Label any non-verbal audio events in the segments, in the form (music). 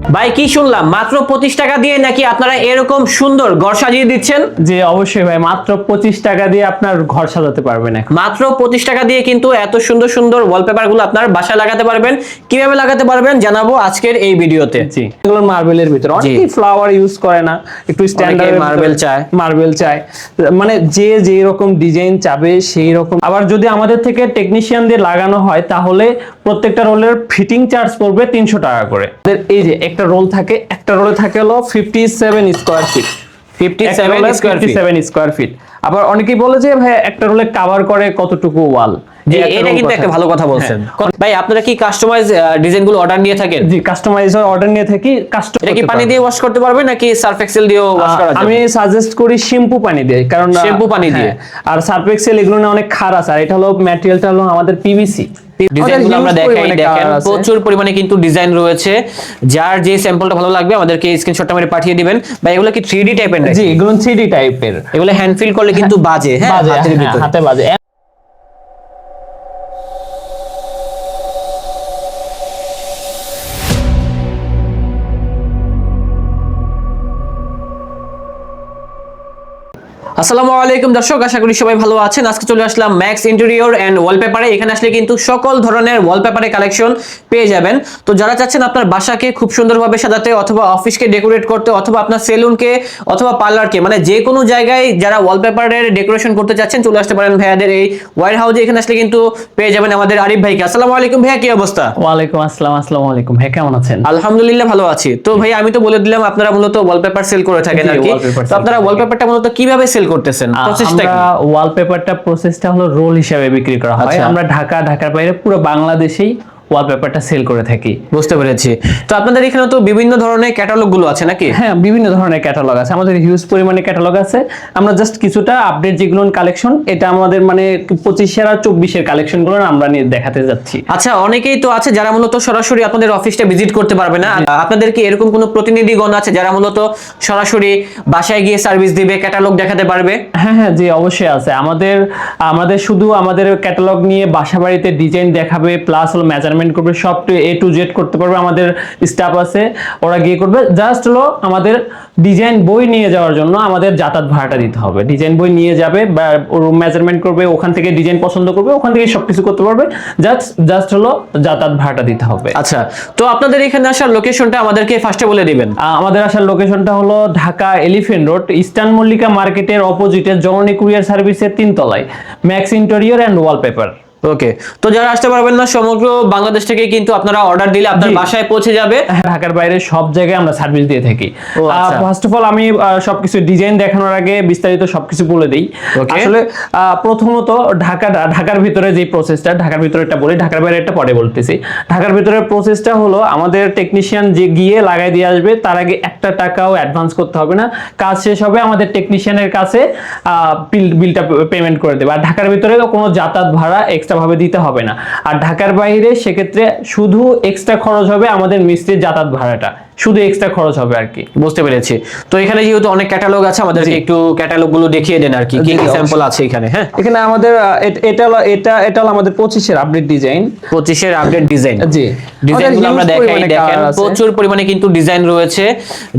ভাই কি শুনলাম? মাত্র পঁচিশ টাকা দিয়ে নাকি আপনারা এরকম সুন্দর ঘর সাজিয়ে দিচ্ছেন? যে অবশ্যই ভাই মাত্র পঁচিশ টাকা দিয়ে আপনার ঘর সাজাতে পারবেন মাত্র পঁচিশ টাকা দিয়ে কিন্তু এত সুন্দর সুন্দর ওয়ালপেপারগুলো আপনার বাসায় লাগাতে পারবেন। কীভাবে লাগাতে পারবেন জানাব আজকের এই ভিডিওতে। জি। এগুলো মার্বেলের ভিতরে। অনেকেই ফ্লাওয়ার ইউজ করে না একটু স্ট্যান্ডার্ড marble চায়। মার্বেল চায়। মানে যে যে রকম ডিজাইন চাবে সেই রকম। আবার যদি আমাদের থেকে টেকনিশিয়ান দিয়ে লাগানো হয় তাহলে প্রত্যেকটা রোলের ফিটিং চার্জ পড়বে তিনশো টাকা করে। এই যে একটা রোল থাকে একটা রোলে থাকে হলো fifty seven square feet fifty seven square feet seven square feet আবার অনেকেই বলে যে ভাই একটা রোলে কভার করে কতটুকু ওয়াল জি এটা কিন্তু একটা ভালো কথা বলছেন। ভাই আপনারা কি কাস্টমাইজ ডিজাইনগুলো অর্ডার নিয়ে থাকেন? জি কাস্টমাইজ অর্ডার নিয়ে থাকি এটা কি পানি দিয়ে ওয়াশ করতে পারবে নাকি সার্ফ এক্সেল দিয়ে ওয়াশ করা যাবে আমি সাজেস্ট করি শ্যাম্পু পানি দিয়ে কারণ শ্যাম্পু পানি দিয়ে। হ্যাঁ, আর সার্ফ এক্সেল এগুলো না অনেক খার আছে আর এটা হলো ম্যাটেরিয়ালটা হলো আমাদের পিভিসি ডিজাইনগুলো আমরা দেখাই দেখেন প্রচুর পরিমাণে কিন্তু ডিজাইন রয়েছে। যার যে স্যাম্পলটা ভালো লাগবে আমাদেরকে স্ক্রিনশটটা মেরে পাঠিয়ে দিবেন। বা এগুলো কি 3D টাইপের জি এগুলো 3D টাইপের এগুলো হ্যান্ড ফিল করলে কিন্তু বাজে হ্যাঁ হাতের হ্যাঁ, ভিতরে। হাতে বাজে। আসসালামু আলাইকুম দর্শক আশা করি সবাই ভালো আছেন। আজকে চলে আসলাম ম্যাক্স ইন্টেরিয়র এন্ড ওয়ালপেপারে এখানে আসলে কিন্তু সকল ধরনের ওয়ালপেপারে কালেকশন পেয়ে যাবেন। তো যারা চাচ্ছেন আপনার বাসাকে খুব সুন্দরভাবে সাজাতে অথবা অফিসকে ডেকোরেট করতে অথবা আপনার সেলুনকে অথবা পার্লারকে মানে যে কোনো জায়গায় যারা ওয়ালপেপারের ডেকোরেশন করতে চাচ্ছেন চলে আসতে পারেন ভাইয়াদের এই ওয়ার হাউসে এখানে আসলে কিন্তু পেয়ে যাবেন আমাদের আরিফ ভাইকে। আসসালামু আলাইকুম ভাইয়া কি অবস্থা? ওয়ালাইকুম আসসালাম আসসালামু আলাইকুম। হ্যাঁ কেমন আছেন? আলহামদুলিল্লাহ ভালো আছি। তো ভাই আমি তো বলে দিলাম আপনারা মূলত ওয়ালপেপার সেল করে থাকেন আর কি। তো আপনারা। ওয়ালপেপারটা মূলত কীভাবে সেল করতেছেন। আহ, প্রসেসটা কি? ওয়ালপেপারটা প্রসেসটা হলো রোল হিসাবে বিক্রি করা হয়। আচ্ছা। আমরা ঢাকা ঢাকার বাইরে পুরো বাংলাদেশেই ওয়ালপেপারটা সেল করে থাকি। বুঝতে পেরেছি। তো আপনাদের এখানে তো বিভিন্ন ধরনের ক্যাটালগগুলো আছে নাকি? হ্যাঁ বিভিন্ন ধরনের ক্যাটালগ আছে। আমাদের হিউজ পরিমাণে ক্যাটালগ আছে। আমরা জাস্ট কিছুটা আপডেট যেগুলো কালেকশন এটা আমাদের মানে পঁচিশের আর চব্বিশের কালেকশনগুলো আমরা নিয়ে দেখাতে যাচ্ছি। আচ্ছা অনেকেই তো আছে যারা মূলত সরাসরি আপনাদের অফিসটা ভিজিট করতে পারবে না। আপনাদের কি এরকম কোনো প্রতিনিধিগণ আছে যারা মূলত সরাসরি বাসায় গিয়ে সার্ভিস দিবে ক্যাটালগ দেখাতে পারবে? হ্যাঁ হ্যাঁ জি অবশ্যই আছে। আমাদের আমাদের শুধু আমাদের ক্যাটালগ নিয়ে বাসা বাড়িতে ডিজাইন দেখাবে প্লাস হলো মেজারমেন্ট করবে সব এ টু জেড করতে পারবে আমাদের স্টাফ আছে ওরা গিয়ে করবে। জাস্ট হলো আমাদের ডিজাইন বই নিয়ে যাওয়ার জন্য আমাদের যাতায়াত ভাড়াটা দিতে হবে। ডিজাইন বই নিয়ে যাবে বা রুম মেজারমেন্ট করবে ওখান থেকে ডিজাইন পছন্দ করবে ওখান থেকে সবকিছু করতে পারবে। জাস্ট জাস্ট হলো যাতায়াত ভাড়াটা দিতে হবে। আচ্ছা তো আপনাদের এখানে আসার লোকেশনটা আমাদেরকে ফার্স্টে বলে দিবেন। আমাদের আসার লোকেশনটা হলো Dhaka elephant road eastern Mallika মার্কেটের অপোজিটে জননী কুরিয়ার সার্ভিসের তিনতলায়। Max interior and wallpaper okay তো যারা আসতে পারবেন না সমগ্র বাংলাদেশ থেকে কিন্তু আপনারা অর্ডার দিলে আপনার বাসায় পৌঁছে যাবে। ঢাকার বাইরে সব জায়গায় আমরা সার্ভিস দিয়ে থাকি। ফার্স্ট অফ অল আমি সবকিছু ডিজাইন দেখানোর আগে বিস্তারিত সবকিছু বলে দিই। আসলে প্রথমত ঢাকা ঢাকার ভিতরে যে প্রসেসটা ঢাকার ভিতরে একটা বলি ঢাকার বাইরে একটা পরে বলতেছি। ঢাকার ভিতরে প্রসেসটা হলো আমাদের টেকনিশিয়ান যে গিয়ে লাগাই দিয়ে আসবে তার আগে একটা টাকাও অ্যাডভান্স করতে হবে না। কাজ শেষ হবে আমাদের টেকনিশিয়ানের কাছে বিল- বিলটা পেমেন্ট করে দেবে। আর ঢাকার ভিতরে কোনো যাতায়াত ভাড়া এক্সট্রা ভাবে দিতে হবে না। আর ঢাকার বাইরে সেক্ষেত্রে শুধু এক্সট্রা খরচ হবে আমাদের মিস্ত্রির যাতায়াত ভাড়াটা। শুধু এক্সট্রা খরচ হবে আর কি বুঝতে পেরেছি। তো এখানে যেহেতু অনেক ক্যাটালগ আছে আমাদেরকে একটু ক্যাটালগগুলো দেখিয়ে দেন আর কি কি কি স্যাম্পল আছে এখানে হ্যাঁ? এখানে আমাদের এটা এটা এটা হলো আমাদের পঁচিশের আপডেট ডিজাইন পঁচিশের আপডেট ডিজাইন জি। ডিজাইনগুলো আমরা দেখাই দেখেন প্রচুর পরিমাণে কিন্তু ডিজাইন রয়েছে।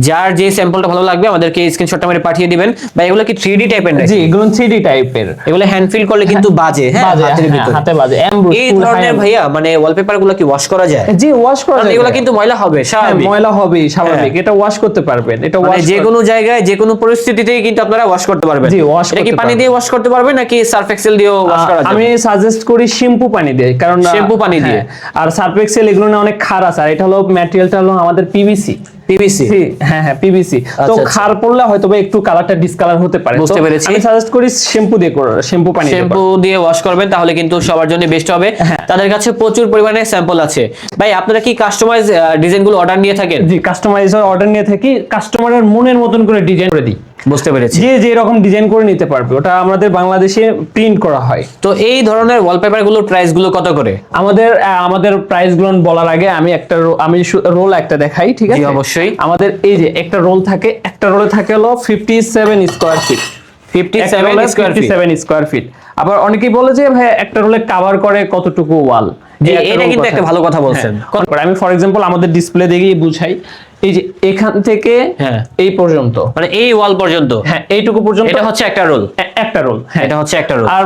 যার যে স্যাম্পলটা ভালো লাগবে আমাদেরকে স্ক্রিনশটটা মেরে পাঠিয়ে দিবেন। বা এগুলো কি 3D টাইপের নাকি? জি এগুলো থ্রি টাইপের এগুলো হ্যান্ড ফিল করলে কিন্তু বাজে হ্যাঁ হাতের হ্যাঁ, ভিতরে। হাতে বাজে এই ধরনের ভাইয়া মানে ওয়ালপেপারগুলো কি ওয়াশ করা যায়? জি ওয়াশ করা যায়। এগুলো কিন্তু ময়লা হবে হ্যাঁ, স্বাভাবিক। ময়লা হবেই স্বাভাবিক এটা ওয়াশ করতে পারবেন এটা মানে ওয়াশ যে কোনো জায়গায় যে কোনো পরিস্থিতিতেই কিন্তু আপনারা ওয়াশ করতে পারবেন। জি, ওয়াশ এটা কি পানি দিয়ে ওয়াশ করতে পারবেন নাকি সার্ফ এক্সেল দিয়ে ওয়াশ করা যাবে আমি সাজেস্ট করি শ্যাম্পু পানি দিয়ে কারণ শ্যাম্পু পানি দিয়ে। হ্যাঁ, আর সার্ফ এক্সেল এগুলো না অনেক খারাপ আর এটা হলো ম্যাটেরিয়ালটা হলো আমাদের পিভিসি পিভিসি হ্যাঁ হ্যাঁ পিভিসি তো আচ্ছা, আচ্ছা। খার পড়লে হয়তো একটু কালারটা ডিসকালার হতে পারে। বুঝতে পেরেছি। আমি সাজেস্ট করি শ্যাম্পু দিয়ে শ্যাম্পু পানি শ্যাম্পু দিয়ে ওয়াশ করবেন তাহলে কিন্তু সবার জন্য বেস্ট হবে। হ্যাঁ। তাদের কাছে প্রচুর পরিমাণে স্যাম্পল আছে। ভাই আপনারা কি কাস্টমাইজ ডিজাইনগুলো অর্ডার নিয়ে থাকেন? জি কাস্টমাইজ অর্ডার নিয়ে থাকি। কাস্টমারের মনের মতন করে ডিজাইন করে দিই। বুঝতে পেরেছি। যে যে রকম ডিজাইন করে নিতে পারবে ওটা আমাদের বাংলাদেশে প্রিন্ট করা হয়। তো এই ধরনের ওয়ালপেপারগুলোর প্রাইসগুলো কত করে? আমাদের আমাদের প্রাইসগুলো বলার আগে আমি একটা আমি রোল একটা দেখাই ঠিক জি, আছে? অবশ্যই। আমাদের এই যে একটা রোল থাকে একটা রোলে থাকে হলো fifty seven square feet fifty seven square feet seven square feet আবার অনেকেই বলে যে ভাই একটা রোলে কভার করে কতটুকু ওয়াল একটা এটা কিন্তু একটা ভালো কথা বলছেন। হ্যাঁ। আমি ফর এক্সাম্পল আমাদের ডিসপ্লে দেখেই বুঝাই এই যে এখান থেকে হ্যাঁ। এই পর্যন্ত। মানে এই ওয়াল পর্যন্ত। হ্যাঁ এইটুকু পর্যন্ত। এটা হচ্ছে একটা রোল একটা রোল হ্যাঁ। এটা হচ্ছে একটা রোল আর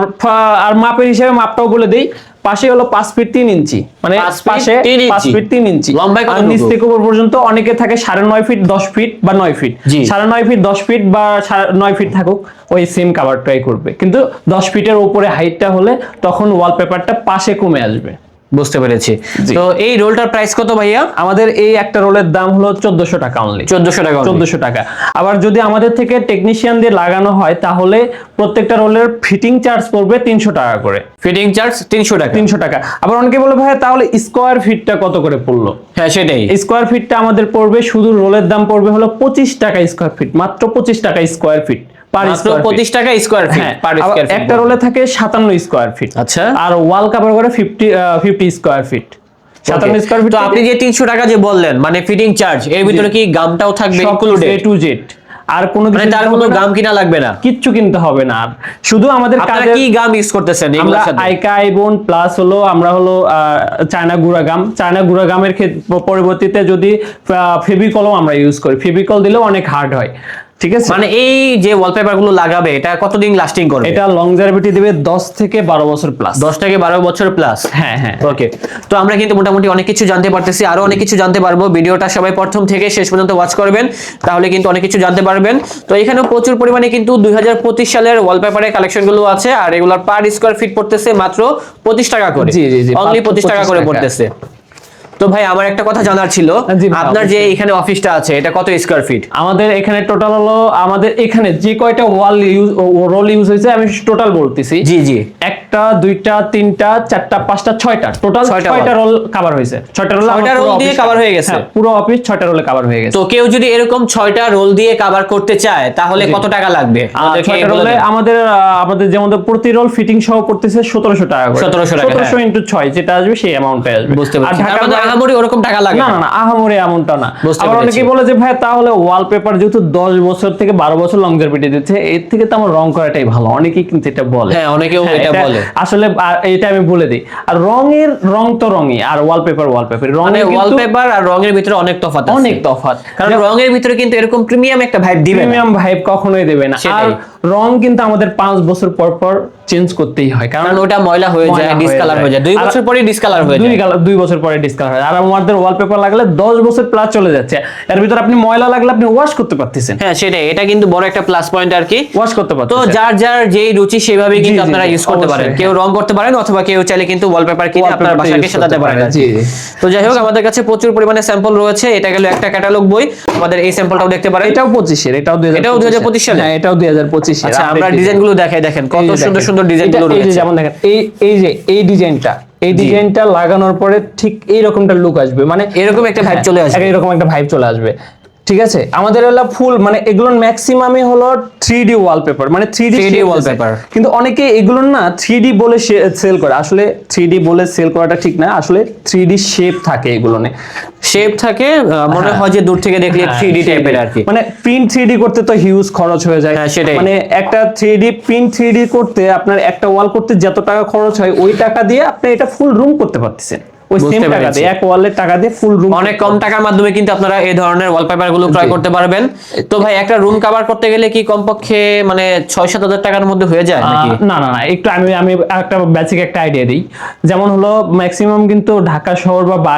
আর মাপের হিসাবে মাপটাও বলে দেই পাশে হলো পাঁচ ফিট তিন ইঞ্চি। মানে পাশে পাঁচ ফিট তিন ইঞ্চি। আর নিচ থেকে উপর পর্যন্ত অনেকে থাকে সাড়ে নয় ফিট দশ ফিট বা নয় ফিট সাড়ে নয় ফিট দশ ফিট বা সাড়ে নয় ফিট থাকুক ওই সেম কাভারটাই করবে। কিন্তু দশ ফিটের উপরে হাইটটা হলে তখন ওয়ালপেপারটা পাশে কমে আসবে। বুঝতে পেরেছি। তো এই রোলটার প্রাইস কত ভাইয়া? আমাদের এই একটা রোলের দাম হলো চোদ্দশো টাকা অনলি চোদ্দশো টাকা। চোদ্দশো টাকা। আবার যদি আমাদের থেকে টেকনিশিয়ান দিয়ে লাগানো হয় তাহলে প্রত্যেকটা রোলের ফিটিং চার্জ পড়বে তিনশো টাকা করে। ফিটিং চার্জ তিনশো টাকা। তিনশো টাকা। আবার অনেকে বলে ভাই তাহলে স্কোয়ার ফিটটা কত করে পড়ল? হ্যাঁ সেটাই। স্কোয়ার ফিটটা আমাদের পড়বে শুধু রোলের দাম পড়বে হলো পঁচিশ টাকা স্কোয়ার ফিট মাত্র পঁচিশ টাকা স্কোয়ার ফিট পঁচিশ টাকা স্কোয়ার ফিট হ্যাঁ পার আবার স্কোয়ার একটা রোলে থাকে সাতান্ন স্কোয়ার ফিট আচ্ছা। আর ওয়াল কাভার করে ফিফটি ফিফটি স্কোয়ার ফিট সাতান্ন স্কোয়ার ফিট আপনি যে তিনশো টাকা যে বললেন মানে ফিটিং চার্জ এর ভিতরে কি গামটাও থাকবে এ টু জেড আর কোনো মানে তার কোনো গাম কিনা লাগবে না? কিচ্ছু কিনতে হবে না। শুধু আমাদের কি গাম ইউজ করতেছেন আমরা এগুলোর সাথে আইকা আইবোন প্লাস হলো আমরা হলো চায়না গুঁড়া গাম। চায়না গুঁড়া গামের পরিবর্তিতে যদি ফেবিকলও আমরা ইউজ করি। ফেবিকল দিলেও অনেক হার্ড হয়। ঠিক আছে? মানে এই যে ওয়ালপেপারগুলো লাগাবে এটা কতদিন লাস্টিং করবে? এটা লংজারভিটি দেবে দশ থেকে বারো বছর প্লাস দশ থেকে বারো বছর প্লাস হ্যাঁ হ্যাঁ। ওকে তো আমরা কিন্তু মোটামুটি অনেক কিছু জানতে পারতেছি আরও অনেক কিছু জানতে পারব। ভিডিওটা সবাই প্রথম থেকে শেষ পর্যন্ত ওয়াচ করবেন তাহলে কিন্তু অনেক কিছু জানতে পারবেন। তো এখানেও প্রচুর পরিমাণে কিন্তু দুই হাজার পঁচিশ সালের ওয়ালপেপারের কালেকশনগুলো আছে আর এগুলোর পার স্কোয়ার ফিট পড়তেছে মাত্র পঁচিশ টাকা করে। জি, জি, জি, অনলি মাত্র পঁচিশ টাকা করে পড়তেছে। তো ভাই আমার একটা কথা জানার ছিল। ভাই, আপনার যে। এখানে অফিসটা আছে এটা কত স্কয়ার ফিট আমাদের এখানে টোটাল হলো আমাদের এখানে যে কয়টা ওয়াল ইউজ রোল ইউজ হয়েছে আমি টোটাল বলতেছি। জি জি। একটা দুইটা তিনটা চারটা পাঁচটা ছয়টা। টোটাল ছয়টা রোল কভার হয়েছে। ছয়টা রোল ছয়টা roll দিয়ে cover হয়ে গেছে? পুরো অফিস ছয়টা রোলে কভার হয়ে গেছে। তো কেউ যদি এরকম ছয়টা রোল দিয়ে কভার করতে চায় তাহলে কত টাকা লাগবে? ছয়টা রোলে আমাদের আমাদের যেমন প্রতি রোল ফিটিং সহ পড়তেছে সতেরোশো টাকা করে। 1700 টাকা, সতেরোশো হ্যাঁ। ইন্টু ছয় যেটা আসবে সেই অ্যামাউন্টে আসবে। বুঝতে আর পারছি। ঢাকার মানে আহামরি ওরকম টাকা লাগে না না আহামরি এমনটা না। বুঝতে আবার। অনেকেই বলে যে ভাই তাহলে ওয়ালপেপার যেহেতু দশ বছর থেকে বারো বছর লংজারভিটি দিচ্ছে এর থেকে তো আমার রং করাটাই ভালো। অনেকেই কিন্তু এটা বলে। হ্যাঁ, অনেকেও হ্যাঁ, এটা বলে। আসলে এটা আমি বলে দিই আর রঙের রং তো রঙই আর ওয়ালপেপার ওয়ালপেপার মানে রঙের ওয়ালপেপার আর রঙের ভিতরে অনেক তফাৎ আছে। অনেক তফাৎ কারণ রঙের ভিতরে কিন্তু এরকম প্রিমিয়াম একটা ভাইব দিবে। প্রিমিয়াম ভাইব কখনোই দেবে না আর। রং কিন্তু আমাদের পাঁচ বছর পর পর চেঞ্জ করতেই হয়। কারণ ওটা ময়লা হয়ে যায় ডিসকালার হয়ে যায়। দুই বছর পরে ডিসকালার হয়ে দুই যায়। দুই বছর পরে ডিসকালার হয়। আর আমাদের ওয়ালপেপার লাগলে দশ বছর প্লাস চলে যাচ্ছে। এর ভিতর আপনি ময়লা লাগলে আপনি ওয়াশ করতে পারতেছেন। হ্যাঁ সেটাই। এটা কিন্তু বড় একটা প্লাস পয়েন্ট আর কি। ওয়াশ করতে তো যার যার যেই রুচি সেভাবে কিন্তু আপনারা ইউজ করতে পারেন। কেউ রং করতে পারেন অথবা কেউ চাইলে কিন্তু ওয়ালপেপার কিনে আপনার বাসাকে সাজাতে পারেন। তো যাই হোক আমাদের কাছে প্রচুর পরিমাণে স্যাম্পল রয়েছে। এটা গেল একটা ক্যাটালগ বই। আমাদের এই স্যাম্পলটাও দেখতে পারেন। এটাও পঁচিশের এটাও দুই এটাও 2025 সালে? হ্যাঁ এটাও দুই হাজার পঁচিশ পঁচিশের আচ্ছা আমরা ডিজাইনগুলো দেখাই দেখেন কত সুন্দর সুন্দর ডিজাইনগুলো এই রয়েছে। যেমন দেখেন এই এই যে এই ডিজাইনটা এই ডিজাইনটা লাগানোর পরে ঠিক এই রকমটা লুক আসবে। মানে এরকম একটা ভাইব চলে আসবে। হ্যাঁ, এরকম একটা ভাইব চলে আসবে। ঠিক আছে আমাদের হলো ফুল মানে এগুলো ম্যাক্সিমামই হলো থ্রি ডি ওয়ালপেপার মানে থ্রি ডি 3D wallpaper। কিন্তু অনেকে এগুলো না থ্রি ডি বলে সেল করে আসলে থ্রি ডি বলে সেল করাটা ঠিক না আসলে থ্রি ডি শেপ থাকে এগুলো শেপ থাকে মনে হয় যে দূর থেকে দেখলে থ্রি ডি টাইপের আর কি মানে প্রিন্ট থ্রি ডি করতে তো হিউজ খরচ হয়ে যায় হ্যাঁ, সেটাই। মানে একটা three D print three D করতে আপনার একটা ওয়াল করতে যত টাকা খরচ হয় ওই টাকা দিয়ে আপনি এটা ফুল রুম করতে পারতেছেন ওই বুঝতে সেম টাকা পেরেছি। দিয়ে এক ওয়ালের টাকা দিয়ে ফুল রুম অনেক কম টাকার মাধ্যমে কিন্তু আপনারা এই ধরনের ওয়ালপেপারগুলো ক্রয় করতে পারবেন। তো ভাই একটা রুম কভার করতে গেলে কি কমপক্ষে মানে সাত হাজার টাকার মধ্যে হয়ে যায় নাকি? না না না একটু আমি আমি একটা বেসিক একটা আইডিয়া দিই। যেমন হলো ম্যাক্সিমাম কিন্তু ঢাকা শহর বা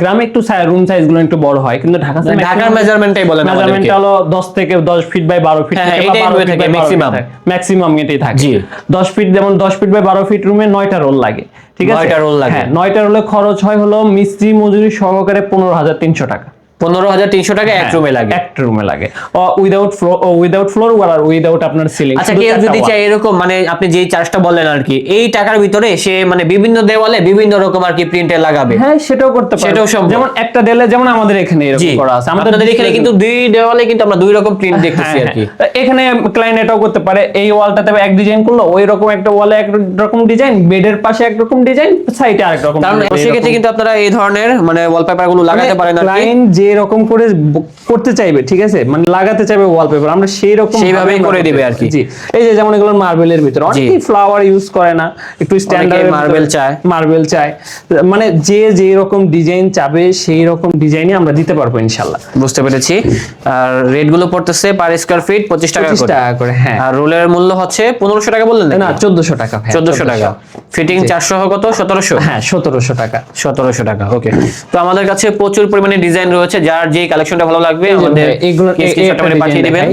গ্রামে একটু রুম সাইজগুলো একটু বড় হয় কিন্তু ঢাকা মানে ঢাকার মেজারমেন্টটাই বলেন মেজারমেন্ট আমাদেরকে। হলো 10 থেকে 10 ফিট বাই 12 ফিট থেকে। ম্যাক্সিমাম এটাই থাকে। জি। 10 ফিট যেমন 10 ফিট বাই 12 ফিট রুমে 9টা রোল লাগে। ঠিক আছে নয়টা রোল লাগে। হ্যাঁ 9টা রোলে খরচ হয় হলো মিস্ত্রি মজুরি সহকারে 15300 টাকা পনেরো হাজার তিনশো টাকা হ্যাঁ, এক রুমে লাগে। একটা রুমে লাগে উইদাউট ফ্লোর উইদাউট ফ্লোর আর উইদাউট আপনার সিলিং আচ্ছা কেউ যদি চাই এরকম মানে আপনি যেই চার্জটা বললেন আর কি এই টাকার ভিতরে সে মানে বিভিন্ন দেওয়ালে বিভিন্ন রকম আর কি প্রিন্টে লাগাবে। হ্যাঁ সেটাও করতে পারে সেটাও সম্ভব। যেমন একটা যেমন আমাদের এখানে এরকম করা আছে। আমাদের এখানে কিন্তু দুই দেওয়ালে কিন্তু আমরা দুই রকম প্রিন্ট হ্যাঁ, দেখতেছি আর কি। হ্যাঁ। এখানে ক্লায়েন্ট এটাও করতে পারে। এই ওয়ালটাতে এক ডিজাইন করল ওই রকম একটা ওয়ালে এক রকম ডিজাইন বেডের পাশে এক রকম ডিজাইন সাইডে আরেক রকম কারণ সেক্ষেত্রে কিন্তু আপনারা এই ধরনের মানে ওয়ালপেপারগুলো লাগাতে পারেন আর কি। ক্লায়েন্ট যে রকম করে করতে চাইবে ঠিক আছে? মানে লাগাতে চাইবে ওয়ালপেপার আমরা সেই রকম সেইভাবেই করে দিবে আর কি। জি এই যে যেমন এগুলো মার্বেলের ভিতরে অনেকেই ফ্লাওয়ার ইউজ করে না একটু স্ট্যান্ডার্ড marble চায়। মার্বেল চায়। মানে যে যে রকম ডিজাইন চাবে সেই রকম ডিজাইনই আমরা দিতে পারব ইনশাল্লাহ বুঝতে পেরেছি। আর রেটগুলো পড়তেছে পার স্কয়ার ফিট পঁচিশ টাকা পঁচিশ করে। টাকা করে হ্যাঁ। আর রোলের মূল্য হচ্ছে পনেরোশো টাকা বললেন না চোদ্দশো টাকা ভাই চোদ্দশো টাকা। ফিটিং চারশো কত? সতেরোশো? হ্যাঁ সতেরোশো টাকা। সতেরোশো টাকা ওকে তো আমাদের কাছে প্রচুর পরিমাণে ডিজাইন রয়েছে যার যে কালেকশনটা ভালো লাগবে আমাদের এগুলো পাঠিয়ে দিবেন।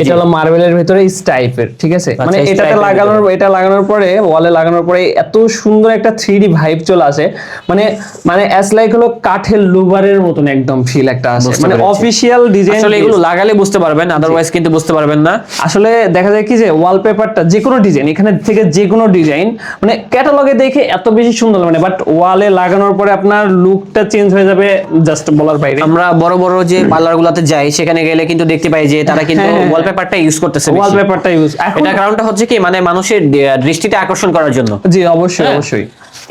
এটা হলো মার্বেলের ভিতরে স্টাইপের ঠিক আছে? মানে আচ্ছা, এটাতে লাগানোর এটা লাগানোর পরে ওয়ালে লাগানোর পরে এত সুন্দর একটা থ্রি ভাইব চলে আসে। মানে মানে অ্যাজ লাইক হলো কাঠের লুবারের মতন একদম ফিল একটা আসে। মানে। অফিসিয়াল ডিজাইন আসলে এগুলো লাগালে বুঝতে পারবেন আদারওয়াইজ কিন্তু বুঝতে পারবেন না। আসলে দেখা যায় কি যে ওয়ালপেপারটা যে কোনো ডিজাইন এখানে থেকে যে কোনো ডিজাইন মানে ক্যাটালগে দেখে এত বেশি সুন্দর মানে বাট ওয়ালে লাগানোর পরে আপনার লুকটা চেঞ্জ হয়ে যাবে জাস্ট বলার বাইরে। আমরা বড় বড় যে পার্লার গুলাতে যাই সেখানে গেলে কিন্তু দেখতে পাই যে তারা কিন্তু হ্যাঁ, হ্যাঁ। ওয়ালপেপারটা ইউজ করতেছে। ওয়ালপেপারটা ইউজ এটা কারণটা হচ্ছে কি মানে মানুষের দৃষ্টিটা দৃষ্টিতে আকর্ষণ করার জন্য জি অবশ্যই হ্যাঁ। অবশ্যই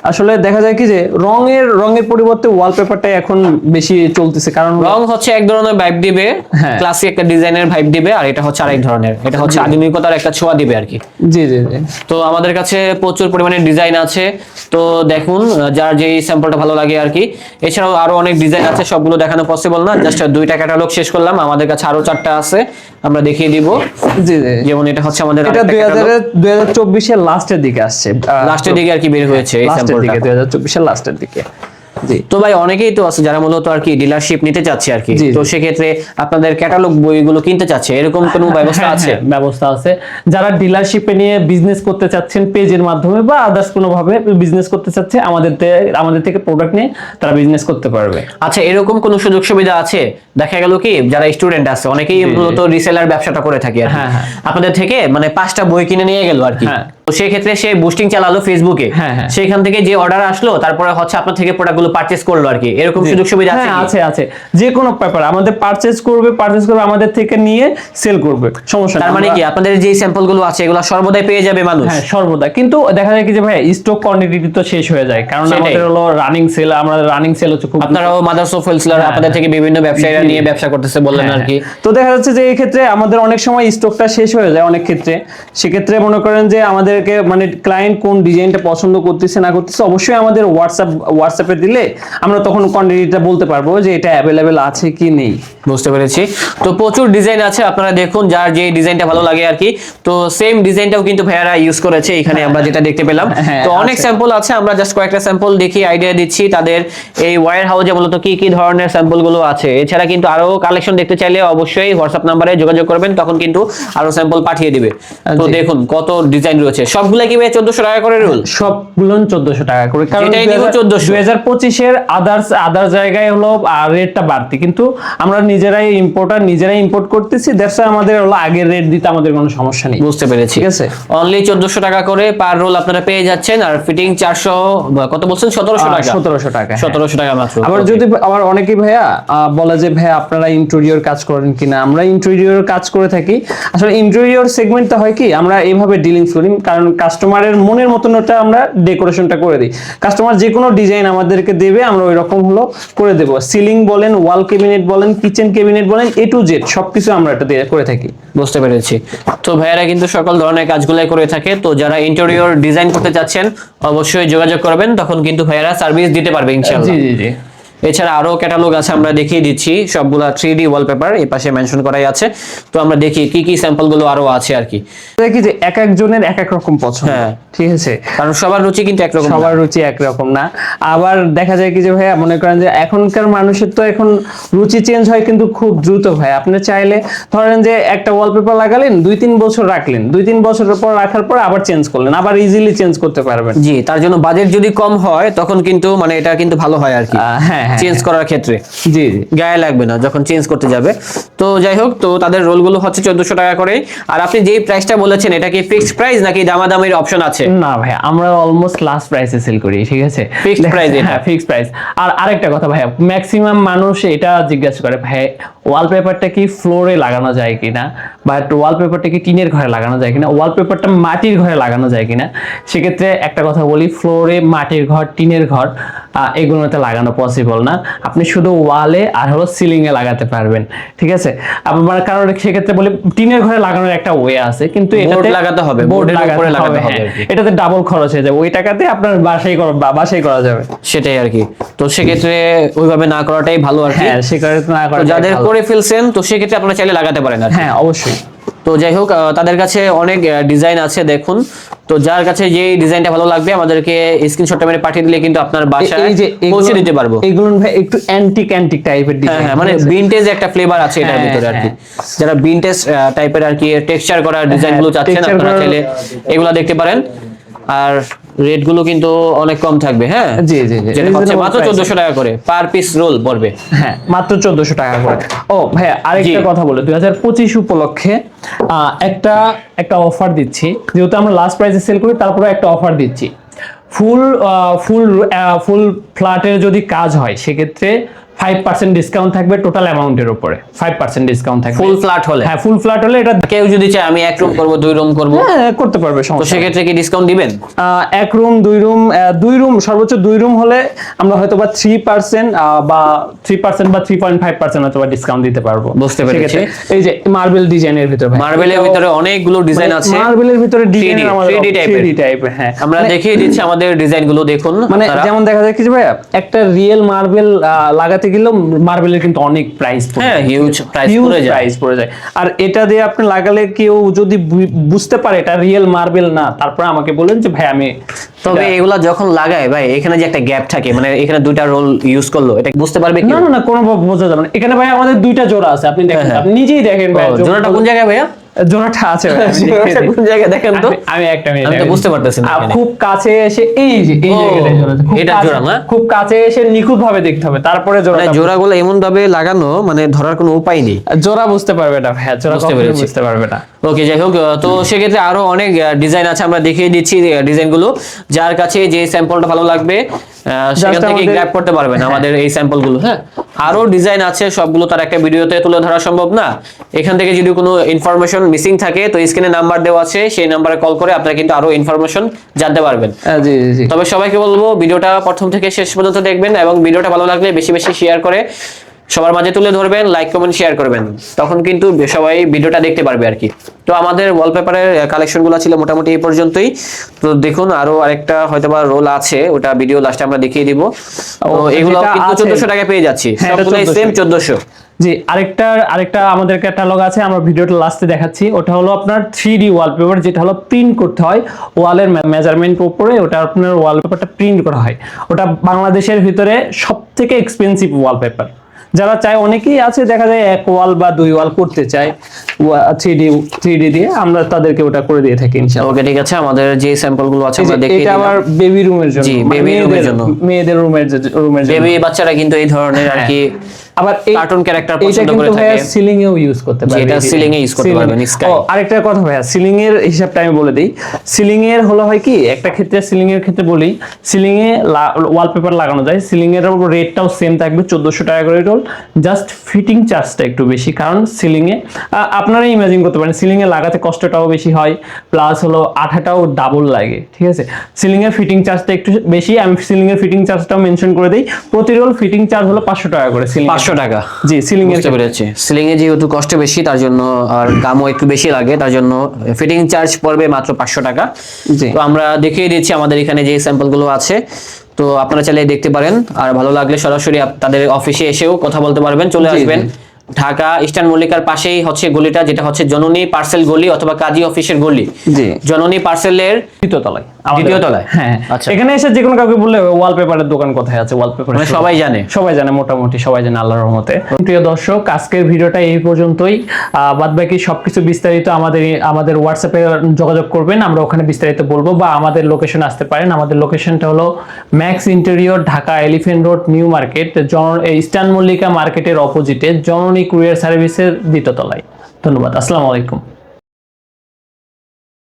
আসলে দেখা যায় কি যে রঙের রঙের পরিবর্তে ওয়ালপেপারটাই এখন বেশি চলতেছে কারণ রং হচ্ছে এক ধরনের ভাইব দিবে হ্যাঁ। ক্লাসিক একটা ডিজাইনের ভাইব দিবে আর এটা হচ্ছে আরেক ধরনের। এটা হচ্ছে আধুনিকতার একটা ছোঁয়া দিবে আর কি। জি জি জি। তো আমাদের কাছে প্রচুর পরিমাণে ডিজাইন আছে। তো দেখুন যার যেই স্যাম্পলটা ভালো লাগে আর কি। এছাড়াও আরও অনেক ডিজাইন আছে সবগুলো দেখানো পসিবল না। জাস্ট দুইটা ক্যাটালগ শেষ করলাম। আমাদের কাছে আরও চারটা আছে আমরা দেখিয়ে দিব। জি জি। যেমন এটা হচ্ছে আমাদের এটা দুই হাজার দুই হাজার চব্বিশের লাস্টের দিকে আসছে। লাস্টের দিকে আর কি বের হয়েছে এই লাস্টের দিকে দুই হাজার চব্বিশের লাস্টের দিকে জি তো ভাই অনেকেই তো আছে যারা মূলত আর কি ডিলারশিপ নিতে চাচ্ছে আর কি তো। সেক্ষেত্রে আপনাদের ক্যাটালগ বইগুলো কিনতে চাচ্ছে এরকম কোনো ব্যবস্থা হ্যাঁ, আছে হ্যাঁ, ব্যবস্থা আছে যারা ডিলারশিপে নিয়ে বিজনেস করতে চাচ্ছেন পেজের মাধ্যমে বা আদার্স কোনো ভাবে বিজনেস করতে চাচ্ছে আমাদের আমাদের থেকে প্রোডাক্ট নিয়ে তারা বিজনেস করতে পারবে আচ্ছা এরকম কোনো সুযোগ সুবিধা আছে দেখা গেল কি যারা স্টুডেন্ট আছে অনেকেই। মূলত রিসেলার ব্যবসাটা করে থাকে। হ্যাঁ। আপনাদের থেকে মানে পাঁচটা বই কিনে নিয়ে গেল আর কি হ্যাঁ। তো সেই ক্ষেত্রে সে বুস্টিং চালালো ফেসবুকে হ্যাঁ, হ্যাঁ। সেখান থেকে যে অর্ডার আসলো তারপরে হচ্ছে আপনার থেকে প্রোডাক্টগুলো পারচেজ করল আর কি। এরকম সুযোগ সুবিধা আছে হ্যাঁ আছে আছে। যে কোনো ব্যাপার আমাদের পারচেজ করবে পারচেজ করবে আমাদের থেকে নিয়ে সেল করবে। সমস্যা তার মানে কি? আপনাদের যে স্যাম্পলগুলো আছে এগুলো সর্বদাই পেয়ে যাবে মানুষ? হ্যাঁ সর্বদা। কিন্তু দেখা যায় কি যে ভাই স্টক কোয়ান্টিটি তো শেষ হয়ে যায়। কারণ আমাদের হলো রানিং সেল আমাদের রানিং সেল হচ্ছে খুব আপনারাও মাদার্স অফ হোলসেলার আপনাদের থেকে বিভিন্ন ব্যবসায়ীরা নিয়ে ব্যবসা করতেছে বললেন আর কি। তো দেখা যাচ্ছে যে এই ক্ষেত্রে আমাদের অনেক সময় স্টকটা শেষ হয়ে যায় অনেক ক্ষেত্রে। সেক্ষেত্রে মনে করেন যে আমাদেরকে মানে ক্লায়েন্ট কোন ডিজাইনটা পছন্দ করতেছে না করতেছে অবশ্যই আমাদের হোয়াটসঅ্যাপ হোয়াটসঅ্যাপে দিলে আমরা তখন কোয়ান্টিটিটা বলতে পারব যে এটা অ্যাভেলেবেল আছে কি নেই। বুঝতে পেরেছি। তো প্রচুর ডিজাইন আছে আপনারা দেখুন যার যে ডিজাইনটা ভালো লাগে আর কি। তো সেম ডিজাইনটাও কিন্তু ভাইয়ারা ইউজ করেছে এখানে আমরা যেটা দেখতে পেলাম। হ্যাঁ, তো অনেক স্যাম্পল আছে আমরা জাস্ট কয়েকটা স্যাম্পল দেখি আইডিয়া দিচ্ছি তাদের এই ওয়্যার হাউসে মূলত কি কি ধরনের স্যাম্পলগুলো আছে। এছাড়া কিন্তু আরও কালেকশন দেখতে চাইলে অবশ্যই হোয়াটসঅ্যাপ নাম্বারে যোগাযোগ করবেন তখন কিন্তু আরও স্যাম্পল পাঠিয়ে দিবে। তো দেখুন কত ডিজাইন রয়েছে। সবগুলা কি ভাই চোদ্দশো টাকা করে রুল সবগুলো চোদ্দশো টাকা করে। কারণ যেটাই নিবো 1400 দুই হাজার পঁচিশের আদার্স আদার জায়গায় হলো রেটটা বাড়তি। কিন্তু আমরা নিজেরাই ইম্পোর্টার নিজেরাই ইম্পোর্ট করতেছি। দ্যাটস আমাদের হলো আগের রেট দিতে আমাদের কোনো সমস্যা নেই। বুঝতে পেরেছি। ঠিক আছে? অনলি চোদ্দশো টাকা করে পার রোল আপনারা পেয়ে যাচ্ছেন। আর ফিটিং চারশো কত বলছেন? সতেরোশো টাকা। সতেরোশো টাকা হ্যাঁ। সতেরোশো টাকা মাত্র। আবার যদি আবার অনেকেই ভাইয়া বলে যে ভাইয়া আপনারা ইন্টেরিয়র কাজ করেন কিনা? আমরা ইন্টেরিয়র কাজ করে থাকি। আসলে ইন্টেরিয়র সেগমেন্টটা হয় কি আমরা এইভাবে ডিলিংস করি। কারণ কাস্টমারের মনের মতন ওটা আমরা ডেকোরেশনটা করে দিই। কাস্টমার যে কোনো ডিজাইন আমাদেরকে দেবে আমরা ওই রকম হলো করে দেবো। সিলিং বলেন ওয়াল ক্যাবিনেট বলেন কিচেন ক্যাবিনেট বলেন এ টু জেড সবকিছু আমরা এটা দিয়ে করে থাকি। বুঝতে পেরেছি। তো ভাইয়ারা কিন্তু সকল ধরনের কাজগুলাই করে থাকে। তো যারা ইন্টেরিয়র ডিজাইন করতে চাচ্ছেন অবশ্যই যোগাযোগ করবেন তখন কিন্তু ভাইয়ারা সার্ভিস দিতে পারবে ইনশাআল্লাহ। জি জি জি। এছাড়া আরও ক্যাটালগ আছে আমরা দেখিয়ে দিচ্ছি। সবগুলা থ্রি ডি ওয়ালপেপার এই পাশে মেনশন করাই আছে। তো আমরা দেখি কি কি স্যাম্পলগুলো আরও আছে আর কি। দেখি যে এক একজনের এক এক রকম পছন্দ। হ্যাঁ। ঠিক আছে? কারণ সবার রুচি কিন্তু একরকম। সবার রুচি একরকম না। আবার দেখা যায় কি যে ভাইয়া মনে করেন যে এখনকার মানুষের তো এখন রুচি চেঞ্জ হয় কিন্তু খুব দ্রুত ভাই। আপনি চাইলে ধরেন যে একটা ওয়ালপেপার লাগালেন দুই তিন বছর রাখলেন। দুই তিন বছরের পর রাখার পর আবার চেঞ্জ করলেন। আবার ইজিলি চেঞ্জ করতে পারবেন। জি তার জন্য বাজেট যদি কম হয় তখন কিন্তু মানে এটা কিন্তু ভালো হয় আর কি। হ্যাঁ হ্যাঁ। চেঞ্জ করার ক্ষেত্রে। জি জি গায়ে লাগবে না যখন চেঞ্জ করতে যাবে। তো যাই হোক তো তাদের রোলগুলো হচ্ছে চোদ্দশো টাকা করে আর আপনি যেই প্রাইসটা বলেছেন এটা কি ফিক্সড প্রাইস নাকি দামাদামির অপশন আছে? না ভাই আমরা অলমোস্ট লাস্ট প্রাইসে সেল করি ঠিক আছে? ফিক্সড (laughs) প্রাইস এটা। হ্যাঁ ফিক্সড প্রাইস আর আরেকটা কথা ভাই ম্যাক্সিমাম মানুষ এটা জিজ্ঞাসা করে ভাই ওয়ালপেপারটা কি ফ্লোরে লাগানো যায় কিনা? বা ওয়ালপেপারটা কি টিনের ঘরে লাগানো যায় কিনা? ওয়ালপেপারটা মাটির ঘরে লাগানো যায় কিনা? সেক্ষেত্রে একটা কথা বলি ফ্লোরে মাটির ঘর টিনের ঘর এগুলোতে লাগানো পসিবল না। আপনি শুধু ওয়ালে আর হলো সিলিং এ লাগাতে পারবেন ঠিক আছে? আবার কারণ সেক্ষেত্রে বলি টিনের ঘরে লাগানোর একটা ওয়ে আছে কিন্তু এটাতে লাগাতে হবে, বোর্ড লাগাতে হবে হ্যাঁ। এটাতে ডাবল খরচ হয়ে যাবে। ওই টাকাতে আপনার বাসাই বাসাই করা যাবে। সেটাই আর কি। তো সেক্ষেত্রে ওইভাবে না করাটাই ভালো আর কি। হ্যাঁ সেক্ষেত্রে না করা যাদের করে ফেলছেন তো সেক্ষেত্রে আপনারা চাইলে লাগাতে পারেন আর হ্যাঁ অবশ্যই। তো যাই হোক তাদের কাছে অনেক ডিজাইন আছে দেখুন। তো যার কাছে যে ডিজাইনটা ভালো লাগবে আমাদেরকে স্ক্রিনশটটা মেরে পাঠিয়ে দিলে কিন্তু আপনার বাসায় এই যে পৌঁছে দিতে পারব। এগুলো ভাই একটু অ্যান্টিক অ্যান্টিক টাইপের ডিজাইন মানে ভিনটেজ একটা ফ্লেভার আছে এটার হ্যাঁ, ভিতরে আর কি। হ্যাঁ। যারা ভিনটেজ টাইপের আর কি টেক্সচার করা ডিজাইনগুলো চাচ্ছেন আপনারা চাইলে এগুলো দেখতে পারেন। আর রেটগুলো কিন্তু অনেক কম থাকবে হ্যাঁ? জি, জি। যেটা হচ্ছে মাত্র price। চোদ্দশো টাকা করে পার পিস রোল পড়বে। হ্যাঁ মাত্র চোদ্দশো টাকা করে। ও ভাইয়া আরেকটা কথা বলে দুই হাজার পঁচিশ উপলক্ষে আহ, একটা একটা অফার দিচ্ছি। যেহেতু আমরা লাস্ট প্রাইসে সেল করি তারপরে একটা অফার দিচ্ছি। ফুল ফুল ফুল ফ্ল্যাটের যদি কাজ হয় সেক্ষেত্রে ফাইভ পার্সেন্ট ডিসকাউন্ট থাকবে টোটাল অ্যামাউন্টের উপরে। ফাইভ পার্সেন্ট ডিসকাউন্ট থাকবে। ফুল ফ্ল্যাট হলে? হ্যাঁ ফুল ফ্ল্যাট হলে এটা কেউ যদি চায় আমি এক রুম করব দুই রুম করব হ্যাঁ, করতে পারবে তো সেক্ষেত্রে কি ডিসকাউন্ট দিবেন? এক রুম দুই রুম দুই রুম সর্বোচ্চ দুই রুম হলে আমরা হয়তো বা থ্রি পার্সেন্ট বা থ্রি পার্সেন্ট বা থ্রি পয়েন্ট ফাইভ পার্সেন্ট হয়তো ডিসকাউন্ট দিতে পারব। বুঝতে পেরেছি। এই যে মার্বেল ডিজাইনের ভিতরে মার্বেলের ভিতরে অনেকগুলো ডিজাইন আছে। মার্বেলের ভিতরে ডিজাইন আমাদের টাইপের। হ্যাঁ। আমরা দেখিয়ে দিচ্ছি আমাদের ডিজাইনগুলো দেখুন মানে যেমন দেখা যায় কি যে ভাইয়া একটা রিয়েল মার্বেল লাগাতে গেলেও মার্বেলের কিন্তু অনেক প্রাইস হ্যাঁ হিউজ প্রাইস পড়ে যায়। প্রাইস পড়ে যায়। আর এটা দিয়ে আপনি লাগালে কেউ যদি বুঝতে পারে এটা রিয়েল মার্বেল না তারপরে আমাকে বলেন যে ভাই আমি তবে এগুলা যখন লাগায় ভাই এখানে যে একটা গ্যাপ থাকে মানে এখানে দুইটা রোল ইউজ করল এটা বুঝতে পারবে কি না না না কোনো বোঝা যাবে না। এখানে ভাই আমাদের দুইটা জোড়া আছে। আপনি দেখেন হ্যাঁ। আপনি নিজেই দেখেন ভাই জোড়াটা কোন জায়গায় ভাইয়া? জোড়াটা আছে। কোন জায়গায় দেখেন তো আমি- একটা মিনিট আমি বুঝতে পারতেছি না খুব কাছে এসে এই যে এই জায়গাটায় জোড়া খুব এটা জোড়া না? খুব কাছে এসে নিখুঁত ভাবে দেখতে হবে তারপরে মানে জোড়া জোড়াগুলো এমন ভাবে লাগানো মানে ধরার কোনো উপায় নেই জোড়া বুঝতে পারবে না হ্যাঁ জোড়া। বুঝতে পারবে না ওকে যাই হোক তো সেক্ষেত্রে আরও অনেক ডিজাইন আছে আমরা দেখিয়ে দিচ্ছি ডিজাইনগুলো যার কাছে যে স্যাম্পলটা ভালো লাগবে আহ, সেখান থেকে আমাদের- গ্র্যাব করতে পারবেন আমাদের এই স্যাম্পল হ্যাঁ? আরও ডিজাইন আছে সবগুলো তার একটা ভিডিওতে তুলে ধরা সম্ভব না। এখান থেকে যদি কোনো ইনফরমেশন মিসিং থাকে তো স্ক্রিনে নাম্বার দেওয়া আছে সেই নাম্বারে কল করে আপনারা কিন্তু আরও ইনফরমেশন জানতে পারবেন। জি জি জি। তবে সবাইকে বলব ভিডিওটা প্রথম থেকে শেষ পর্যন্ত দেখবেন এবং ভিডিওটা ভালো লাগলে বেশি বেশি শেয়ার করে সবার মাঝে তুলে ধরবেন লাইক কমেন্ট শেয়ার করবেন। তখন কিন্তু সবাই ভিডিওটা দেখতে পারবে আর কি। তো আমাদের ওয়ালপেপারের কালেকশনগুলো ছিল মোটামুটি এই পর্যন্তই। তো দেখুন আরও আরেকটা হয়তো বা রোল আছে ওটা ভিডিও লাস্টে আমরা দেখিয়ে দিব। তো এগুলো কিন্তু চোদ্দশো টাকায় পেয়ে যাচ্ছি। হ্যাঁ, সবগুলোই সেম চোদ্দশো। জি আরেকটা আরেকটা আমাদের ক্যাটালগ আছে আমরা ভিডিওটা লাস্টে দেখাচ্ছি। ওটা হলো আপনার থ্রি ডি ওয়ালপেপার যেটা হলো প্রিন্ট করতে হয়। ওয়ালের মেজারমেন্ট উপরে ওটা আপনার ওয়ালপেপারটা প্রিন্ট করা হয়। ওটা বাংলাদেশের ভিতরে সব থেকে এক্সপেন্সিভ ওয়ালপেপার যারা চায় অনেকেই আছে দেখা যায় এক ওয়াল বা দুই ওয়াল করতে চায়। থ্রি ডি থ্রি ডি দিয়ে আমরা তাদেরকে ওটা করে দিয়ে থাকি ইনশাআল্লাহ ওকে ঠিক আছে আমাদের যে স্যাম্পলগুলো আছে আমরা দেখিয়ে এটা আমার বেবি রুমের জন্য জি, বেবি রুমের মেয়েদের- জন্য। মেয়েদের রুমের রুমের জন্য। বেবি বাচ্চারা কিন্তু এই ধরনের আর কি আবার এই কার্টুন ক্যারেক্টার পছন্দ করে থাকে। সিলিং এও ইউজ করতে পারবে এটা ceiling এ use করতে পারবেন, sky। ও আরেকটা কথা ভাইয়া সিলিং এর হিসাবটা আমি বলে দিই। সিলিং এর হলো হয় কি একটা ক্ষেত্রে সিলিং এর ক্ষেত্রে বলি সিলিং এ ওয়ালপেপার লাগানো যায় সিলিং এর রেটটাও সেম থাকবে 1400 টাকা করে রোল জাস্ট ফিটিং চার্জটা একটু বেশি কারণ সিলিং এ আপনারা ইমাজিন করতে পারেন সিলিং এ লাগাতে কষ্টটাও বেশি হয় প্লাস হলো আঠাটাও ডাবল লাগে ঠিক আছে? সিলিং এর ফিটিং চার্জটা একটু বেশি আমি সিলিং এর ফিটিং চার্জটাও মেনশন করে দিই। প্রতি রোল ফিটিং চার্জ হলো 500 টাকা করে সিলিং পাঁচশো টাকা। জি সিলিং এর পেরেছি। সিলিং এ যেহেতু কষ্ট বেশি তার জন্য আর দামও একটু বেশি লাগে তার জন্য ফিটিং চার্জ পড়বে মাত্র পাঁচশো টাকা। তো আমরা দেখিয়ে দিচ্ছি আমাদের এখানে যে স্যাম্পলগুলো আছে। তো আপনারা চাইলে দেখতে পারেন আর ভালো লাগলে সরাসরি তাদের অফিসে এসেও কথা বলতে পারবেন চলে আসবেন। ঢাকা ইস্টার্ন মল্লিকার পাশেই হচ্ছে গলিটা যেটা হচ্ছে জননী পার্সেল গলি অথবা কাজী অফিসের গলি। জননী পার্সেলের দ্বিতীয় তলায়। দ্বিতীয় তলায়? হ্যাঁ আচ্ছা। এখানে এসে যে কোনো কাউকে বললে ওয়ালপেপারের দোকান কোথায় আছে? ওয়ালপেপার মানে সবাই জানে। সবাই জানে মোটামুটি সবাই জানে আল্লাহর রহমতে। প্রিয় দর্শক আজকের ভিডিওটা এই পর্যন্তই। বাদ বাকি সবকিছু বিস্তারিত আমাদের আমাদের হোয়াটসঅ্যাপে যোগাযোগ করবেন। আমরা ওখানে বিস্তারিত বলব বা আমাদের লোকেশন আসতে পারেন। আমাদের লোকেশনটা হলো Max Interior Dhaka Elephant Road New Market জন ইস্টার্ন মল্লিকা মার্কেটের অপোজিটে জননী কুরিয়ার সার্ভিসের দ্বিতীয় তলায়। ধন্যবাদ আসসালামু আলাইকুম।